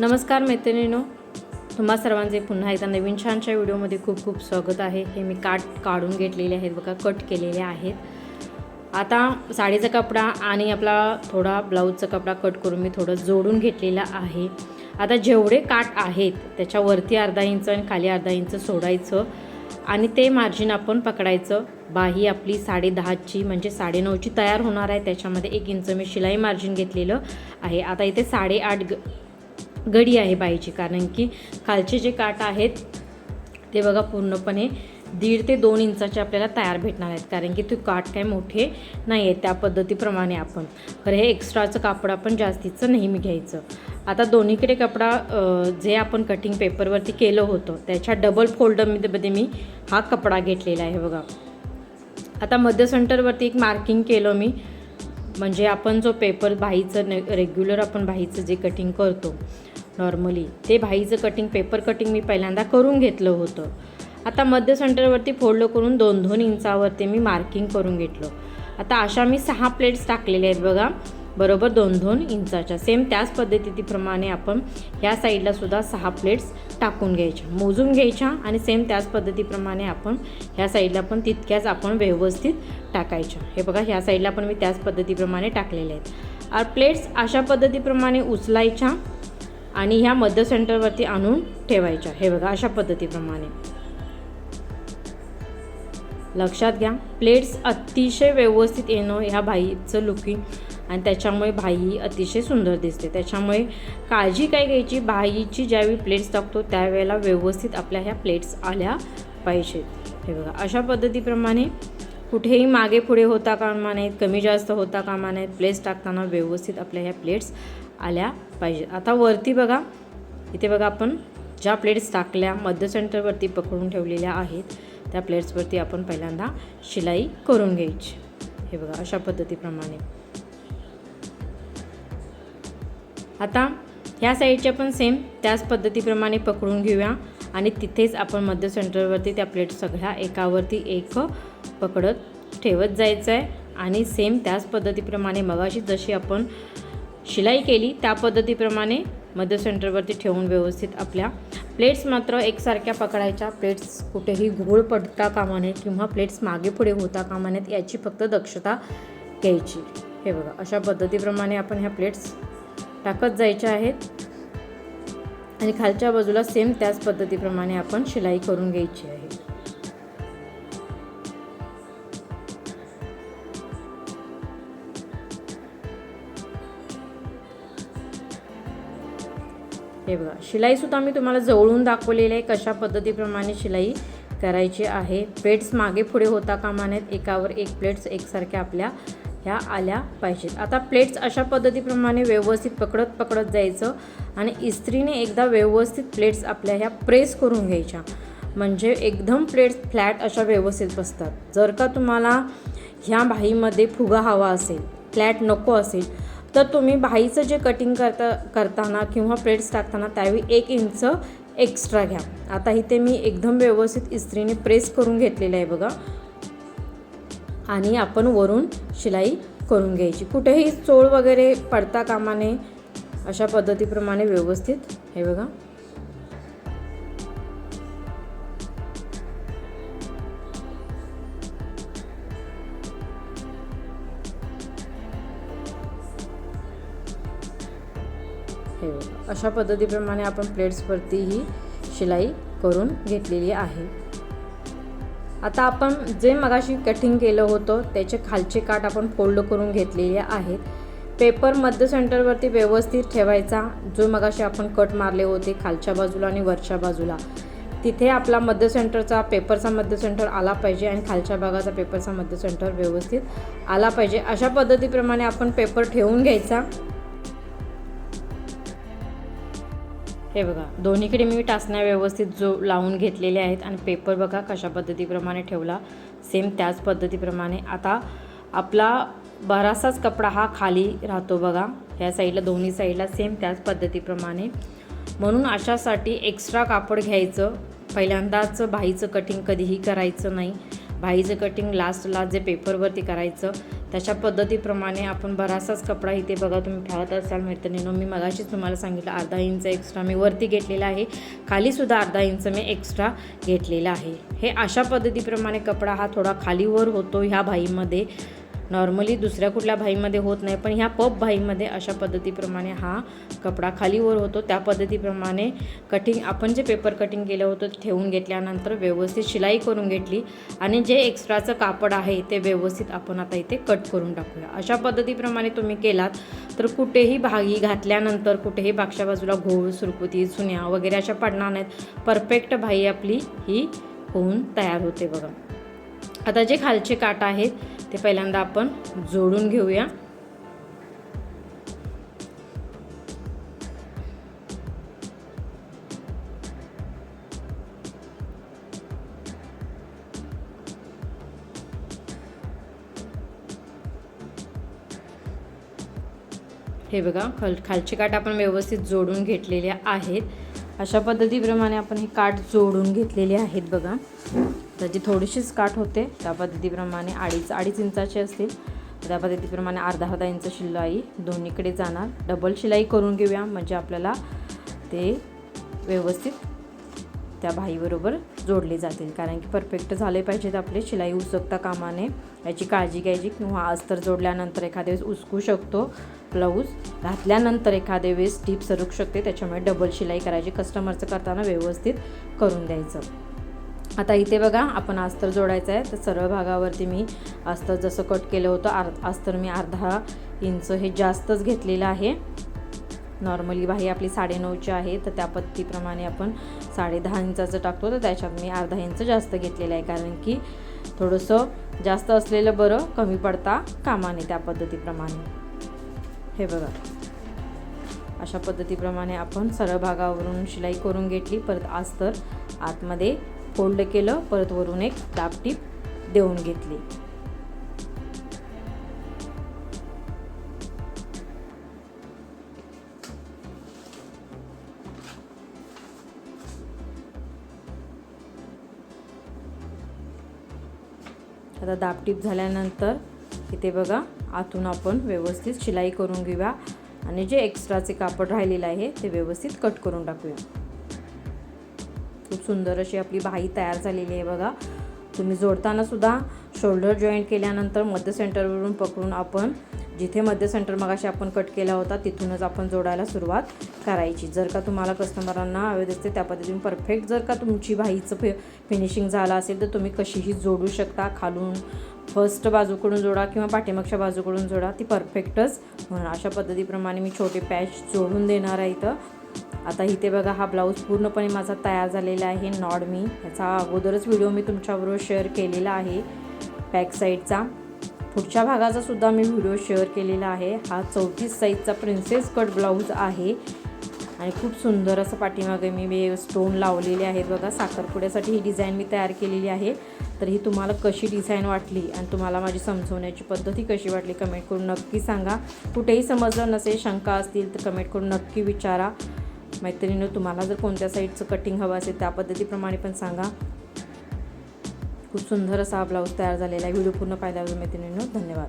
नमस्कार मैत्रिणीनो. तुम्हा सर्वांचे पुन्हा एकदा नवीन छानच्या व्हिडिओमध्ये खूप खूप स्वागत आहे. हे मी काट काढून घेतलेले आहेत बघा कट केलेले आहेत. आता साडीचा कपडा आणि आपला थोडा ब्लाऊजचा कपडा कट करून मी थोडं जोडून घेतलेला आहे. आता जेवढे काट आहेत त्याच्यावरती अर्धा इंच आणि खाली अर्धा इंच सोडायचं आणि ते मार्जिन आपण पकडायचं. बाही आपली साडे दहाची म्हणजे साडेनऊची तयार होणार आहे. त्याच्यामध्ये एक इंच मी शिलाई मार्जिन घेतलेलं आहे. आता इथे साडेआठ ग गडी आहे बाईची. कारण की खालचे जे काट आहेत ते बघा पूर्णपणे दीड ते दोन इंचाचे आपल्याला तयार भेटणार आहेत. कारण की ते काट काय मोठे नाही आहेत त्या पद्धतीप्रमाणे आपण. खरं हे एक्स्ट्राचं कापड आपण जास्तीचं नेहमी घ्यायचं. आता दोन्हीकडे कपडा जे आपण कटिंग पेपरवरती केलं होतं त्याच्या डबल फोल्डरमध्ये मी हा कपडा घेतलेला आहे बघा. आता मध्य सेंटरवरती एक मार्किंग केलं मी. म्हणजे आपण जो पेपर बाईचं ने रेग्युलर आपण बाईचं जे कटिंग करतो नॉर्मली ते भाईचं कटिंग पेपर कटिंग मी पहिल्यांदा करून घेतलं होतं. आता मध्य सेंटरवरती फोल्ड करून दोन दोन इंचावरती मी मार्किंग करून घेतलं. आता अशा मी सहा प्लेट्स टाकलेल्या आहेत बघा. बरोबर दोन दोन इंचाच्या. सेम त्याच पद्धतीप्रमाणे आपण ह्या साईडला सुद्धा सहा प्लेट्स टाकून घ्यायच्या. मोजून घ्यायच्या आणि सेम त्याच पद्धतीप्रमाणे आपण ह्या साईडला पण तितक्याच आपण व्यवस्थित टाकायच्या. हे बघा ह्या साईडला पण मी त्याच पद्धतीप्रमाणे टाकलेले आहेत. प्लेट्स अशा पद्धतीप्रमाणे उचलायच्या. आणि ह्या मध्य सेंटरवरती आणून ठेवायच्या. हे बघा अशा पद्धतीप्रमाणे. लक्षात घ्या प्लेट्स अतिशय व्यवस्थित येणं ह्या भाईचं लुकिंग आणि त्याच्यामुळे भाई अतिशय सुंदर दिसते. त्याच्यामुळे काळजी काय घ्यायची? भाईची ज्यावेळी प्लेट्स टाकतो त्यावेळेला व्यवस्थित आपल्या ह्या प्लेट्स आल्या पाहिजेत. हे बघा अशा पद्धतीप्रमाणे. कुठेही मागे पुढे होता कामा नाहीत कमी जास्त होता कामा नाहीत प्लेट्स टाकताना व्यवस्थित आपल्या ह्या प्लेट्स आल्या पाहिजेत आता वरती बघा इथे बघा आपण ज्या प्लेट्स टाकल्या मध्य सेंटरवरती पकडून ठेवलेल्या आहेत त्या प्लेट्सवरती आपण पहिल्यांदा शिलाई करून घ्यायची. हे बघा अशा पद्धतीप्रमाणे. आता ह्या साईडच्या पण सेम त्याच पद्धतीप्रमाणे पकडून घेऊया आणि तिथेच आपण मध्य सेंटरवरती त्या प्लेट सगळ्या एकावरती एक पकडत ठेवत जायचं आहे आणि सेम त्याच पद्धतीप्रमाणे मगाशी जशी आपण शिलाई केली. त्या पद्धतीप्रमाणे मध्य सेंटरवरती ठेवून व्यवस्थित आपल्या प्लेट्स मात्र एकसारख्या पकडायच्या. प्लेट्स कुठेही घोळ पडता कामा नयेत किंवा प्लेट्स मागे पुढे होता कामा नयेत याची फक्त दक्षता घ्यायची. हे बघा अशा पद्धतीप्रमाणे आपण ह्या प्लेट्स टाकत जायच्या आहेत. आणि खालच्या बाजूला सेम त्याच पद्धतीप्रमाणे आपण शिलाई करून घ्यायची आहे. हे बघा शिलाईसुद्धा मी तुम्हाला जवळून दाखवलेली आहे. कशा पद्धतीप्रमाणे शिलाई करायची आहे? प्लेट्स मागे पुढे होता कामा नयेत एकावर एक प्लेट्स एकसारख्या आपल्या ह्या आल्या पाहिजेत. आता प्लेट्स अशा पद्धतीप्रमाणे व्यवस्थित पकडत पकडत जायचं आणि इस्त्रीने एकदा व्यवस्थित प्लेट्स आपल्या ह्या प्रेस करून घ्यायच्या. म्हणजे एकदम प्लेट्स फ्लॅट अशा व्यवस्थित बसतात. जर का तुम्हाला ह्या बाहीमध्ये फुगा हवा असेल फ्लॅट नको असेल तर तुम्ही भाईचं जे कटिंग करता करताना किंवा प्लेट्स टाकताना त्यावेळी एक इंच एक्स्ट्रा घ्या. आता इथे मी एकदम व्यवस्थित इस्त्रीने प्रेस करून घेतलेलं आहे बघा. आणि आपण वरून शिलाई करून घ्यायची. कुठेही चोळ वगैरे पडता कामाने अशा पद्धतीप्रमाणे व्यवस्थित हे बघा. ठेवेल अशा पद्धतीप्रमाणे आपण प्लेट्सवरती ही शिलाई करून घेतलेली आहे. आता आपण जे मगाशी कटिंग केलं होतं त्याचे खालचे काट आपण फोल्ड करून घेतलेले आहेत. पेपर मध्य सेंटरवरती व्यवस्थित ठेवायचा. जो मगाशी आपण कट मारले होते खालच्या बाजूला आणि वरच्या बाजूला. तिथे आपला मध्य सेंटरचा पेपरचा मध्य सेंटर आला पाहिजे आणि खालच्या भागाचा पेपरचा मध्य सेंटर व्यवस्थित आला पाहिजे. अशा पद्धतीप्रमाणे आपण पेपर ठेवून घ्यायचा. हे बघा दोन्हीकडे मी टाचण्या व्यवस्थित जो लावून घेतलेले आहेत आणि पेपर बघा कशा पद्धतीप्रमाणे ठेवला. सेम त्याच पद्धतीप्रमाणे. आता आपला बराचसाच कपडा हा खाली राहतो बघा. ह्या साईडला दोन्ही साईडला सेम त्याच पद्धतीप्रमाणे. म्हणून अशासाठी एक्स्ट्रा कापड घ्यायचं. पहिल्यांदाच बाईचं कटिंग कधीही करायचं नाही. भाईचं कटिंग लास्टला जे पेपरवरती करायचं तशा पद्धतीप्रमाणे आपण बराचसाच कपडा इथे बघा तुम्ही पाहत असाल मैत्रिणीनो मी मगाशीच तुम्हाला सांगितलं अर्धा इंच एक्स्ट्रा मी वरती घेतलेला आहे. खालीसुद्धा अर्धा इंच मी एक्स्ट्रा घेतलेला आहे. हे अशा पद्धतीप्रमाणे कपडा हा थोडा खालीवर होतो ह्या भाईमध्ये. नॉर्मली दुसऱ्या कुठल्या भाईमध्ये होत नाही पण ह्या पप भाईमध्ये अशा पद्धतीप्रमाणे हा कपडा खालीवर होतो. त्या पद्धतीप्रमाणे कटिंग आपण जे पेपर कटिंग केलं होतं ठेवून घेतल्यानंतर व्यवस्थित शिलाई करून घेतली आणि जे एक्स्ट्राचं कापड आहे ते व्यवस्थित आपण आता इथे कट करून टाकूया. अशा पद्धतीप्रमाणे तुम्ही केलात तर कुठेही भागी घातल्यानंतर कुठेही मागच्या बाजूला घोळ सुरकुती सुन्या वगैरे अशा पडणार नाहीत. परफेक्ट भाई आपली ही होऊन तयार होते बघा. आता जे खालचे काट आहेत ते पहिल्यांदा आपण जोडून घेऊया. हे बघा खाल खालचे काठ आपण व्यवस्थित जोडून घेतलेले आहेत. अशा पद्धतीप्रमाणे आपण हे काठ जोडून घेतलेले आहेत बघा. त्याची थोडीशीच काठ होते त्या पद्धतीप्रमाणे अडीच अडीच इंचाचे असतील. त्या पद्धतीप्रमाणे अर्धा अर्धा इंच शिलाई दोन्हीकडे जाणार. डबल शिलाई करून घेऊया म्हणजे आपल्याला ते व्यवस्थित त्या भाईबरोबर जोडले जातील. कारण की परफेक्ट झाले पाहिजेत आपले शिलाई उसकता कामाने. याची काळजी घ्यायची किंवा अस्तर जोडल्यानंतर एखाद्या वेळेस उसकू शकतो. ब्लाऊज घातल्यानंतर एखाद्या वेळेस टीप सरकू शकते. त्याच्यामुळे डबल शिलाई करायची कस्टमरचं करताना व्यवस्थित करून द्यायचं. आता इथे बघा आपण अस्तर जोडायचं आहे. तर सरळ भागावरती मी अस्तर जसं कट केलं होतं आर अस्तर मी अर्धा इंच हे जास्तच घेतलेलं आहे. नॉर्मली बाही आपली साडेनऊची आहे तर त्या पद्धतीप्रमाणे आपण साडे दहा इंचाचं टाकतो. तर त्याच्यात मी अर्धा इंच जास्त घेतलेलं आहे कारण की थोडंसं जास्त असलेलं बरं कमी पडता कामाने त्या पद्धतीप्रमाणे. हे बघा. अशा पद्धतीप्रमाणे आपण सरळ भागावरून शिलाई करून घेतली. परत अस्तर आतमध्ये फोल्ड केलं परत वरून एक दाबटीप देऊन घेतली. आता दाबटीप झाल्यानंतर इथे बघा आतून आपण व्यवस्थित शिलाई करून घेऊया. आणि जे एक्स्ट्राचे कापड राहिलेलं आहे ते व्यवस्थित कट करून टाकूया. खूप सुंदर अशी आपली बाही तयार झालेली आहे बघा. तुम्ही जोडताना सुद्धा शोल्डर जॉईंट केल्यानंतर मध्य सेंटरवरून पकडून आपण जिथे मध्य सेंटर मगाशी आपण कट केला होता तिथूनच आपण जोडायला सुरुवात करायची. जर का तुम्हाला कस्टमरांना हवे असते त्या पद्धतीने परफेक्ट जर का तुमची भाईचं फि फिनिशिंग झालं असेल तर तुम्ही कशीही जोडू शकता. खालून फर्स्ट बाजूकडून जोडा किंवा पाठीमागच्या बाजूकडून जोडा ती परफेक्टच अशा पद्धतीप्रमाणे मी छोटे पॅच जोडून देणार आहे इथं. आता इथे बघा हा ब्लाऊज पूर्णपणे माझा तयार झालेला आहे नॉड मी ह्याचा अगोदरच व्हिडिओ मी तुमच्याबरोबर शेअर केलेला आहे बॅक साईडचा पुढच्या भागाचा सुद्धा मी व्हिडिओ शेअर केलेला आहे. हा चौतीस साईजचा प्रिन्सेस कट ब्लाऊज आहे. आणि खूप सुंदर असं पाठीमागे मी वे स्टोन लावलेले आहेत बघा. साखरपुड्यासाठी ही डिझाईन मी तयार केलेली आहे. तर ही तुम्हाला कशी डिझाईन वाटली आणि तुम्हाला माझी समजवण्याची पद्धती कशी वाटली कमेंट करून नक्की सांगा. कुठेही समजलं नसेल शंका असतील तर कमेंट करून नक्की विचारा. मैत्रिणीनं तुम्हाला जर कोणत्या साईडचं कटिंग हवं असेल त्या पद्धतीप्रमाणे पण सांगा. खूप सुंदर असा हा ब्लाऊज तयार झालेला आहे. व्हिडिओ पूर्ण पाहिल्यावर मैत्रिणीनं धन्यवाद.